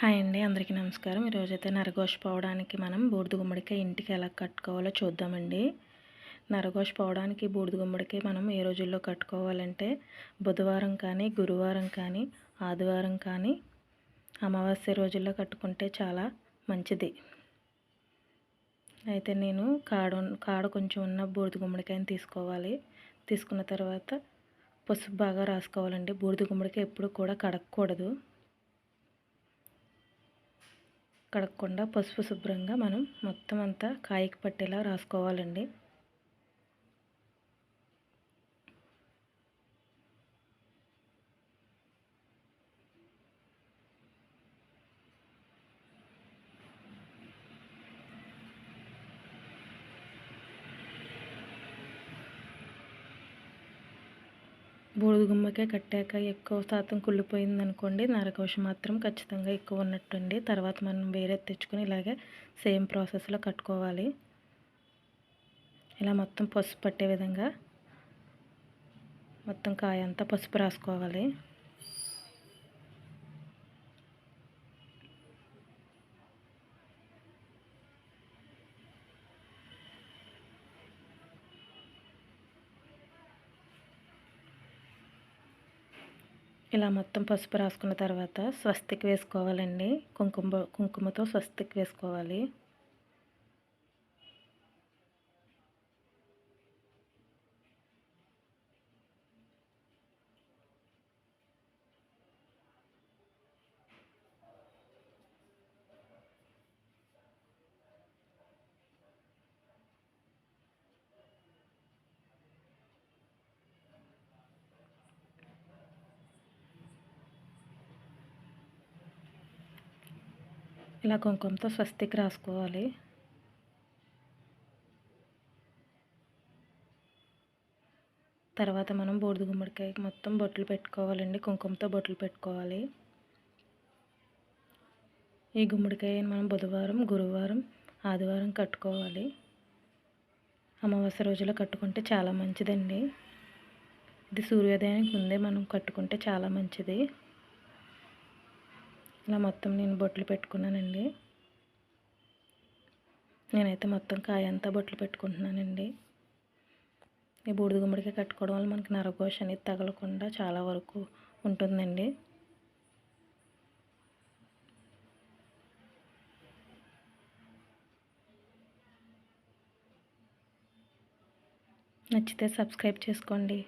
Hi అండి అందరికీ నమస్కారం. ఈరోజైతే నరగోష పోవడానికి మనం బూడిద గుమ్మడికాయ ఇంటికి ఎలా కట్టుకోవాలో చూద్దామండి. నరగోష పోవడానికి బూడిద గుమ్మడికాయ మనం ఏ రోజుల్లో కట్టుకోవాలంటే బుధవారం కానీ గురువారం కానీ ఆదివారం కానీ అమావాస్య రోజుల్లో కట్టుకుంటే చాలా మంచిది. అయితే నేను కాడ కాడ కొంచెం ఉన్న బూడిద గుమ్మడికాయని తీసుకోవాలి. తీసుకున్న తర్వాత పసుపు బాగా రాసుకోవాలండి. బూడిద గుమ్మడికాయ ఎప్పుడు కూడా కడగకూడదు కడగకుండా పసుపు శుభ్రంగా మనం మొత్తం అంతా కాయకి పట్టేలా రాసుకోవాలండి. బూడిద గుమ్మకే కట్టాక ఎక్కువ శాతం కుళ్ళిపోయింది అనుకోండి నరకోశం మాత్రం ఖచ్చితంగా ఎక్కువ ఉన్నట్టుండి తర్వాత మనం వేరే తెచ్చుకొని ఇలాగే సేమ్ ప్రాసెస్లో కట్టుకోవాలి. ఇలా మొత్తం పసుపు పట్టే విధంగా మొత్తం కాయ అంతా పసుపు రాసుకోవాలి. ఇలా మొత్తం పసుపు రాసుకున్న తర్వాత స్వస్తికి వేసుకోవాలండి. కుంకుమ కుంకుమతో స్వస్తికి వేసుకోవాలి. ఇలా కుంకుమతో స్వస్తికి రాసుకోవాలి. తర్వాత మనం బూడిద గుమ్మడికాయకి మొత్తం బొట్లు పెట్టుకోవాలండి. కుంకుమతో బొట్లు పెట్టుకోవాలి. ఈ గుమ్మడికాయని మనం బుధవారం గురువారం ఆదివారం కట్టుకోవాలి. అమావాస్య రోజులో కట్టుకుంటే చాలా మంచిదండి. ఇది సూర్యోదయానికి ముందే మనం కట్టుకుంటే చాలా మంచిది. ఇలా మొత్తం నేను బొట్లు పెట్టుకున్నానండి. నేనైతే మొత్తం కాయ అంతా బొట్లు పెట్టుకుంటున్నానండి. ఈ బూడిద గుమ్మడికి కట్టుకోవడం వల్ల మనకి నరఘోష అనేది తగలకుండా చాలా వరకు ఉంటుందండి. నచ్చితే సబ్స్క్రైబ్ చేసుకోండి.